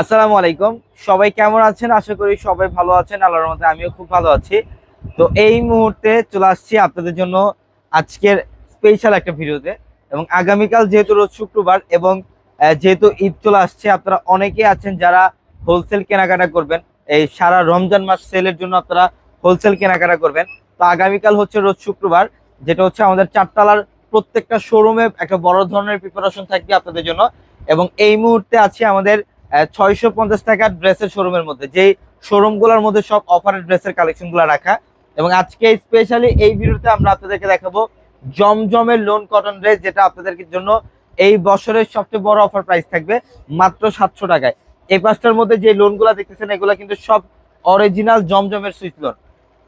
আসসালামু আলাইকুম। সবাই কেমন আছেন? আশা করি সবাই ভালো আছেন। আল্লাহর মধ্যে আমিও খুব ভালো আছি। তো এই মুহূর্তে চলে আসছি আপনাদের জন্য আজকের স্পেশাল একটা ভিডিওতে এবং আগামীকাল যেহেতু রোজ শুক্রবার এবং যেহেতু ঈদ চলে আসছে, আপনারা অনেকে আছেন যারা হোলসেল কেনাকাটা করবেন। এই সারা রমজান মাস সেলের জন্য আপনারা হোলসেল কেনাকাটা করবেন। তো আগামীকাল হচ্ছে রোজ শুক্রবার, যেটা হচ্ছে আমাদের চারতলার প্রত্যেকটা শোরুমে একটা বড় ধরনের প্রিপারেশন থাকবে আপনাদের জন্য। এবং এই মুহূর্তে আছে আমাদের ছয়শো পঞ্চাশ টাকার ড্রেসের শোরুমের মধ্যে। যেই শোরুমগুলোর মধ্যে সব অফারের ড্রেসের কালেকশনগুলো রাখা। এবং আজকে স্পেশালি এই ভিডিওতে আমরা আপনাদেরকে দেখাবো জমজমের লোন কটন ড্রেস যেটা আপনাদের জন্য এই বছরের সবচেয়ে বড় অফার প্রাইস থাকবে মাত্র সাতশো টাকায়। এই পাঁচটার মধ্যে যে লোনগুলো দেখতেছেন, এগুলো কিন্তু সব অরিজিনাল জমজমের সুইচ লোন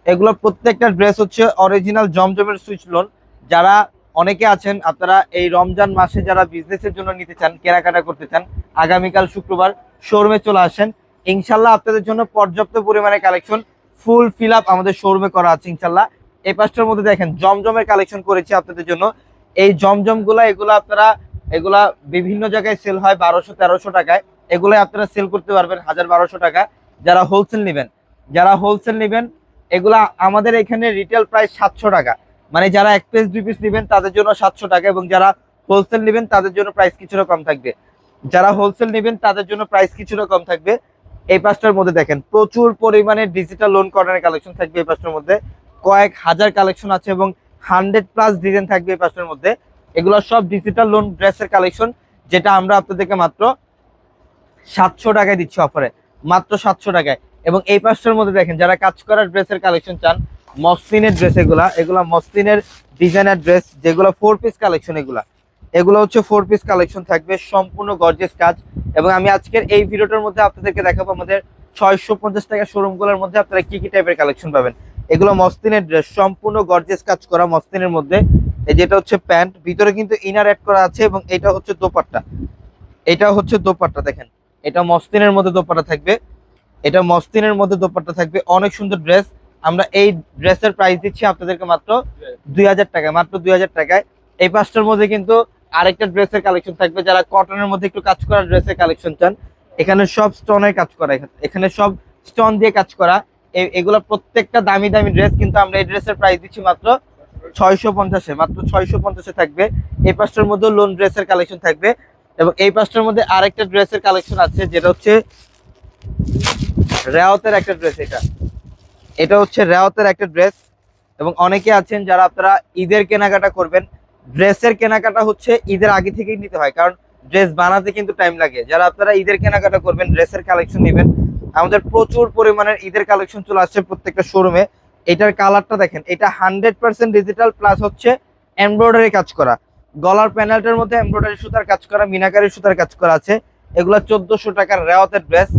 এগুলো প্রত্যেকটা ড্রেস হচ্ছে অরিজিনাল জমজমের সুইচ লোন যারা অনেকে আছেন, আপনারা এই রমজান মাসে যারা বিজনেসের জন্য নিতে চান, কেনাকাটা করতে চান, আগামীকাল শুক্রবার শোরুমে চলে আসেন। ইনশাল্লাহ আপনাদের জন্য পর্যাপ্ত পরিমাণে কালেকশন ফুল ফিল আপ আমাদের শোরুমে করা আছে ইনশাল্লাহ এই পাঁচটার মধ্যে দেখেন, জমজমের কালেকশন করেছি আপনাদের জন্য। এই জমজমগুলা, এগুলো আপনারা, এগুলা বিভিন্ন জায়গায় সেল হয় বারোশো, তেরোশো টাকায়। এগুলো আপনারা সেল করতে পারবেন, হাজার বারোশো টাকা। যারা হোলসেল নেবেন, যারা হোলসেল নেবেন, এগুলা আমাদের এখানে রিটেল প্রাইস সাতশো টাকা। মানে যারা এক পিস দুই পিস নেবেন, তাদের জন্য সাতশো টাকা এবং যারা হোলসেল নেবেন, তাদের জন্য প্রাইস কিছুটা কম থাকবে। যারা হোলসেল নেবেন, তাদের জন্য প্রাইস কিছুটা কম থাকবে। এই পাঁচটার মধ্যে দেখেন, প্রচুর পরিমাণে ডিজিটাল লোন কর্নারের কালেকশন থাকবে এই পাঁচটার মধ্যে। কয়েক হাজার কালেকশন আছে এবং হান্ড্রেড প্লাস ডিজাইন থাকবে এই পাঁচটার মধ্যে। এগুলো সব ডিজিটাল লোন ড্রেসের কালেকশন যেটা আমরা আপনাদেরকে মাত্র সাতশো টাকায় দিচ্ছি অফারে মাত্র সাতশো টাকায়। এবং এই পাঁচটার মধ্যে দেখেন, যারা কাজ করার ড্রেসের কালেকশন চান মসলিনের ড্রেস এগুলা এগুলা মসলিনের ডিজাইনার ড্রেস যেগুলো ফোর পিস কালেকশন এগুলা। এগুলো হচ্ছে ফোর পিস কালেকশন থাকবে, সম্পূর্ণ গর্জেস কাজ। এবং আমি আজকের এই ভিডিওটার মধ্যে আপনাদেরকে দেখাবো আমাদের ছয়শো পঞ্চাশ টাকা শোরুমগুলোর মধ্যে আপনারা কি কি টাইপের কালেকশন পাবেন। এগুলো মসলিনের ড্রেস সম্পূর্ণ গর্জেস কাজ করা মসলিনের মধ্যে। এই যেটা হচ্ছে প্যান্ট ভিতরে কিন্তু ইনার অ্যাড করা আছে এবং এটা হচ্ছে দোপাট্টা। এটা হচ্ছে দোপাট্টা, দেখেন। এটা মসলিনের মধ্যে দোপাট্টা থাকবে। এটা মসলিনের মধ্যে দোপাট্টা থাকবে। অনেক সুন্দর ড্রেস আমরা এই ড্রেসের প্রাইস দিচ্ছি আপনাদেরকে মাত্র দুই হাজার টাকায়, মাত্র দুই হাজার টাকায়। এই পাঁচটার মধ্যে কিন্তু আরেকটা ড্রেসের কালেকশন থাকবে, যারা কটনের মধ্যে একটু কাজ করা ড্রেসের কালেকশন চান, এখানে সব স্টোনের কাজ করা, এখানে- সব স্টোন দিয়ে কাজ করা। এগুলো প্রত্যেকটা দামি দামি ড্রেস কিন্তু আমরা এই ড্রেসের প্রাইস দিচ্ছি মাত্র ছয়শো পঞ্চাশে, মাত্র ছয়শো পঞ্চাশে থাকবে। এই পাঁচটার মধ্যে লোন ড্রেসের কালেকশন থাকবে। এবং এই পাঁচটার মধ্যে আরেকটা ড্রেসের কালেকশন আছে, যেটা হচ্ছে রেওয়াতের একটা ড্রেস এটা। এটা হচ্ছে রেওয়াতের একটা ড্রেস এবং অনেকে আছেন যারা আপনারা ঈদের কেনাকাটা করবেন। ড্রেসের কেনাকাটা হচ্ছে ঈদের আগে থেকেই নিতে হয়, কারণ ড্রেস বানাতে কিন্তু টাইম লাগে। যারা আপনারা ঈদের কেনাকাটা করবেন, ড্রেসের কালেকশন নেবেন, আমাদের প্রচুর পরিমাণের ঈদের কালেকশন চলে আসছে প্রত্যেকটা শোরুমে এটার কালারটা দেখেন, এটা হান্ড্রেড পার্সেন্ট ডিজিটাল প্লাস হচ্ছে এমব্রয়ডারি কাজ করা। গলার প্যানেলটার মধ্যে এমব্রয়ডারি সুতার কাজ করা মিনাকারি সুতার কাজ করা আছে। এগুলো চোদ্দশো টাকার রেওয়াতের ড্রেস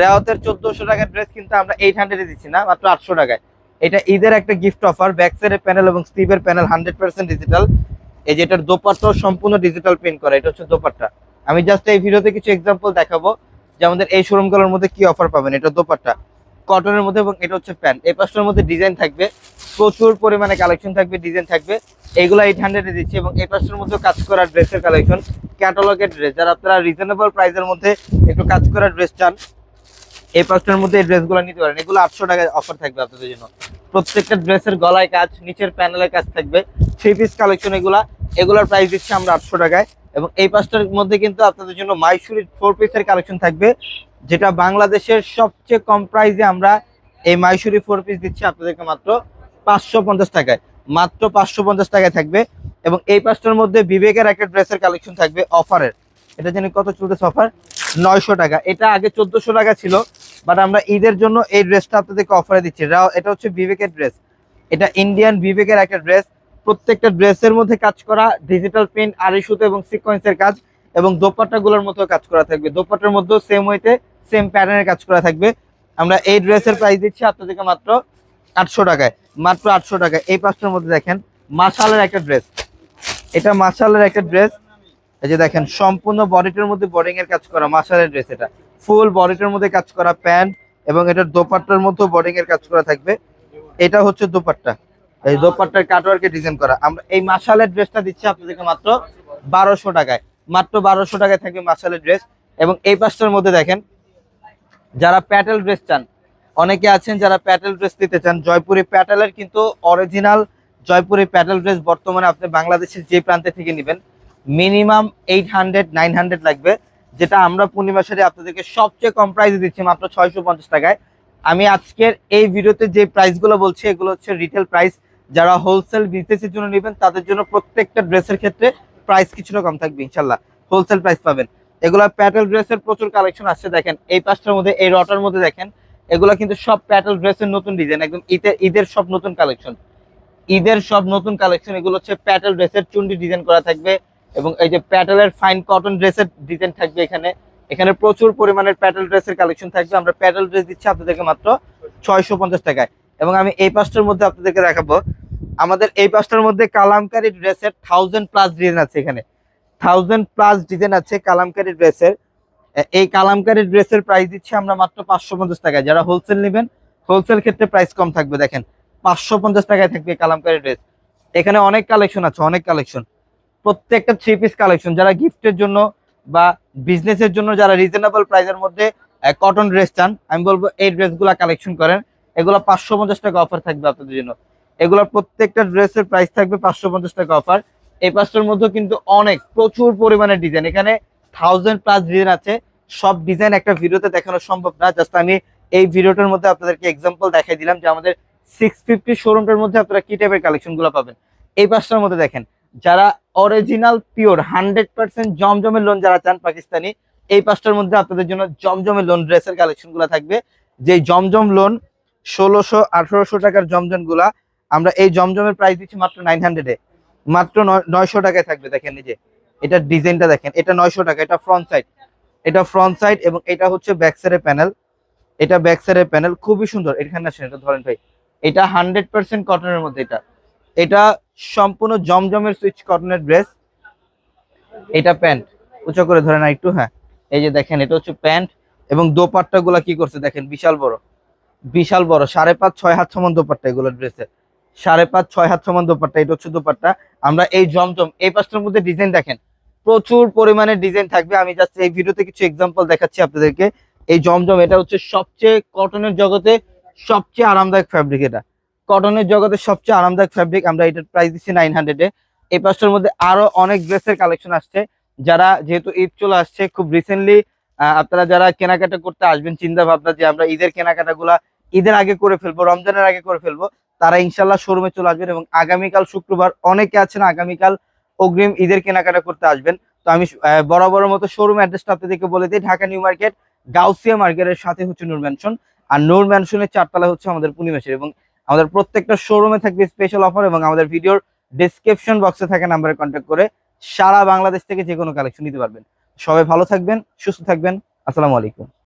রেওয়াতের চোদ্দশো টাকার ড্রেস কিন্তু আমরা এইট হান্ড্রেডে দিচ্ছি না, মাত্র আটশো টাকায়। এটা ঈদের একটা গিফট অফার ব্যাকসাইডের প্যানেল এবং স্টিভের প্যানেল হান্ড্রেড পার্সেন্ট ডিজিটাল এই যে এটার সম্পূর্ণ ডিজিটাল প্রিন্ট করা, এটা হচ্ছে দোপাট্টা। আমি জাস্ট এই ভিডিওতে কিছু এক্সাম্পল দেখাবো যে আমাদের এই শোরুমগুলোর মধ্যে কি অফার পাবেন, এটা দোপাট্টা। কটনের মধ্যে এবং এটা হচ্ছে প্যান্ট এই পাঁচটার মধ্যে ডিজাইন থাকবে, প্রচুর পরিমাণে কালেকশন থাকবে ডিজাইন থাকবে। এগুলো এইট হান্ড্রেডে দিচ্ছি এবং এই পাঁচটার মধ্যে কাজ করা ড্রেসের কালেকশন ক্যাটালগের ড্রেস যারা আপনারা রিজনেবল প্রাইসের মধ্যে একটু কাজ করা ড্রেস চান এই পাঁচটার মধ্যে এই ড্রেসগুলো নিতে পারেন। এগুলো আটশো টাকায় অফার থাকবে আপনাদের জন্য। প্রত্যেকটা ড্রেসের গলায় কাজ, নিচের প্যানেলের কাজ থাকবে। থ্রি পিস কালেকশন এগুলা। এগুলোর প্রাইস দিচ্ছি আমরা আটশো টাকায়। এবং এই পাঁচটার মধ্যে কিন্তু আপনাদের জন্য মাইসুরির ফোর পিসের কালেকশন থাকবে। যেটা বাংলাদেশের সবচেয়ে কম প্রাইসে আমরা এই মাইসুরি ফোর পিস দিচ্ছি আপনাদেরকে মাত্র পাঁচশো পঞ্চাশ টাকায়। মাত্র পাঁচশো পঞ্চাশ টাকায় থাকবে। এবং এই পাঁচটার মধ্যে বিবেকের একটা ড্রেসের কালেকশন থাকবে অফারের এটা জানি কত চলতেছে অফার নয়শো টাকা। এটা আগে চোদ্দশো টাকা ছিল। বাট আমরা ঈদের জন্য এই ড্রেসটা আপনাদেরকে অফারে দিচ্ছি। এটা হচ্ছে বিবেকের ড্রেস এটা ইন্ডিয়ান বিবেকের একটা ড্রেস প্রত্যেকটা ড্রেসের মধ্যে কাজ করা ডিজিটাল প্রিন্ট আড়াই সুতো এবং সিকোয়েন্সের কাজ এবং দোপাট্টাগুলোর মতো কাজ করা থাকবে। দোপাট্টার মধ্যেও সেম ওয়েতে সেম প্যাটার্নের কাজ করা থাকবে। আমরা এই ড্রেসের প্রাইস দিচ্ছি আপনাদেরকে মাত্র আটশো টাকায়। মাত্র আটশো টাকায়। এই পাঁচটার মধ্যে দেখেন মাসালের একটা ড্রেস এটা মাসালের একটা ড্রেস এই যে দেখেন, সম্পূর্ণ বডিটার মধ্যে বোর্ডিং এর কাজ করা মাসালের ড্রেস এটা। ফুল বডিটার মধ্যে কাজ করা প্যান্ট এবং এটার দোপাট্টার মতো বোর্ডিং এর কাজ করা থাকবে। এটা হচ্ছে দোপাট্টা। এই দোপাট্টার কাটওয়ার্কে ডিজাইন করা। আমরা এই মাসালের ড্রেসটা দিচ্ছি আপনাদেরকে মাত্র বারোশো টাকায়। মাত্র বারোশো টাকায় থাকবে মাসালের ড্রেস এবং এই পাঁচটার মধ্যে দেখেন, যারা প্যাটেল ড্রেস চান, অনেকে আছেন যারা প্যাটেল ড্রেস নিতে চান, জয়পুরি প্যাটেলের কিন্তু অরিজিনাল জয়পুরি প্যাটেল ড্রেস বর্তমানে আপনি বাংলাদেশের যে প্রান্তে থেকে নেবেন minimum eight hundred nine hundred লাগবে। যেটা আমরা পূর্ণিমা আপনাদেরকে সবচেয়ে কম প্রাইসে দিচ্ছি মাত্র ছয়শো পঞ্চাশ টাকায়। আমি আজকের এই ভিডিওতে যে প্রাইসগুলো বলছি, এগুলো হচ্ছে রিটেল প্রাইস যারা হোলসেল বিজনেসের জন্য নেবেন, তাদের জন্য প্রত্যেকটা ড্রেসের ক্ষেত্রে প্রাইস কিছুটা কম থাকবে ইনশাল্লাহ হোলসেল প্রাইস পাবেন। এগুলো প্যাটেল ড্রেসের প্রচুর কালেকশন আসছে, দেখেন। এই পাঁচটার মধ্যে, এই রটার মধ্যে দেখেন, এগুলো কিন্তু সব প্যাটেল ড্রেসের নতুন ডিজাইন একদম ঈদের ঈদের সব নতুন কালেকশন ঈদের সব নতুন কালেকশন এগুলো হচ্ছে প্যাটেল ড্রেসের চুন্ডি ডিজাইন করা থাকবে। এবং এই যে প্যাটেলের ফাইন কটন ড্রেসের ডিজাইন থাকবে এখানে। এখানে প্রচুর পরিমাণের প্যাটেল ড্রেসের কালেকশন থাকবে। আমরা প্যাটেল ড্রেস দিচ্ছি আপনাদেরকে মাত্র ছয়শো পঞ্চাশ টাকায়। এবং আমি এই পাঁচটার মধ্যে আপনাদেরকে দেখাবো। আমাদের এই পাঁচটার মধ্যে কালামকারী ড্রেসের থাউজেন্ড প্লাস ডিজাইন আছে এখানে। থাউজেন্ড প্লাস ডিজাইন আছে কালামকারী ড্রেসের এই কালামকারী ড্রেসের প্রাইস দিচ্ছি আমরা মাত্র পাঁচশো পঞ্চাশ টাকায়। যারা হোলসেল নেবেন হোলসেল ক্ষেত্রে প্রাইস কম থাকবে। দেখেন, পাঁচশো পঞ্চাশ টাকায় থাকবে কালামকারী ড্রেস এখানে অনেক কালেকশন আছে, অনেক কালেকশন প্রত্যেকটা থ্রি পিস কালেকশন যারা গিফটের জন্য বা বিজনেসের জন্য যারা রিজনেবল প্রাইসের মধ্যে কটন ড্রেস চান, আমি বলব এই ড্রেসগুলো কালেকশন করেন। এগুলো পাঁচশো পঞ্চাশ টাকা অফার থাকবে আপনাদের জন্য। এগুলোর প্রত্যেকটা ড্রেসের প্রাইস থাকবে পাঁচশো পঞ্চাশ টাকা অফার এই পাঁচটার মধ্যে কিন্তু অনেক, প্রচুর পরিমাণে ডিজাইন এখানে থাউজেন্ড প্লাস ডিজাইন আছে। সব ডিজাইন একটা ভিডিওতে দেখানো সম্ভব না। জাস্ট আমি এই ভিডিওটার মধ্যে আপনাদেরকে এক্সাম্পল দেখাই দিলাম যে আমাদের সিক্স ফিফটি শোরুমটার মধ্যে আপনারা কি টাইপের কালেকশনগুলো পাবেন। এই পাঁচটার মধ্যে দেখেন। যারা অরিজিনাল পিওর হান্ড্রেড পার্সেন্ট জমজমের লোন যারা চান পাকিস্তানি, এই পাঁচটার মধ্যে আপনাদের জন্য জমজমের লোন ড্রেসের কালেকশনগুলো থাকবে। যে জমজম লোন ষোলোশো, আঠারোশো টাকার জমজমগুলা, আমরা এই জমজমের প্রাইস দিচ্ছি মাত্র নাইন হান্ড্রেডে মাত্র নয়শো টাকায় থাকবে, দেখেন নিজে যে। এটার ডিজাইনটা দেখেন, এটা নয়শো টাকা, এটা ফ্রন্ট সাইড এটা ফ্রন্ট সাইড এবং এটা হচ্ছে ব্যাক সাইডের প্যানেল এটা ব্যাক সাইডের প্যানেল খুবই সুন্দর। এখানে আসেন, এটা ধরেন ভাই। এটা হান্ড্রেড পার্সেন্ট কটনের মধ্যে এটা। এটা সম্পূর্ণ জমজমের সুইচ কটনের ড্রেস এটা প্যান্ট উঁচু করে ধরেন আর একটু হ্যাঁ। এই যে দেখেন, এটা হচ্ছে প্যান্ট এবং দোপাট্টা গুলা কি করছে দেখেন, বিশাল বড়। বিশাল বড়। সাড়ে পাঁচ, ছয় হাত সমান দোপাট্টা এগুলো ড্রেসের সাড়ে পাঁচ, ছয় হাত সমান দোপাট্টা, এটা হচ্ছে দোপাট্টা। আমরা এই জমজম, এই পাঁচটার মধ্যে ডিজাইন দেখেন। প্রচুর পরিমাণে ডিজাইন থাকবে। আমি জাস্ট এই ভিডিওতে কিছু এক্সাম্পল দেখাচ্ছি আপনাদেরকে। এই জমজম, এটা হচ্ছে সবচেয়ে কটনের জগতে সবচেয়ে আরামদায়ক ফ্যাব্রিক এটা। কটনের জগতে সবচেয়ে আরামদায়ক ফ্যাব্রিক আমরা এটার প্রাইস দিচ্ছি নাইন হান্ড্রেডে এই পাঁচটার মধ্যে আরও অনেক ড্রেসের কালেকশন আসছে। যারা যেহেতু ঈদ চলে আসছে খুব রিসেন্টলি আপনারা যারা কেনাকাটা করতে আসবেন চিন্তা ভাবনা যে আমরা ঈদের কেনাকাটা গুলা ঈদের আগে করে ফেলব রমজানের আগে করে ফেলব তারা ইনশাল্লাহ শোরুমে চলে আসবেন এবং আগামীকাল শুক্রবার অনেকে আছেন আগামীকাল অগ্রিম ঈদের কেনাকাটা করতে আসবেন। তো আমি আহ, বরাবরের মতো শোরুম অ্যাড্রেসটা আপনাদেরকে বলে দিই ঢাকা নিউ মার্কেট গাউসিয়া মার্কেটের সাথে হচ্ছে নূর ম্যানশন আর নূর ম্যানশনের চারতলা হচ্ছে আমাদের পূর্ণিমাসের এবং আমাদের প্রত্যেকটা শোরুমে থাকবে স্পেশাল অফার এবং আমাদের ভিডিওর ডিসক্রিপশন বক্সে থাকা নাম্বারে কন্ট্যাক্ট করে সারা বাংলাদেশ থেকে যে কোনো কালেকশন নিতে পারবেন। সবাই ভালো থাকবেন, সুস্থ থাকবেন। আসসালামু আলাইকুম।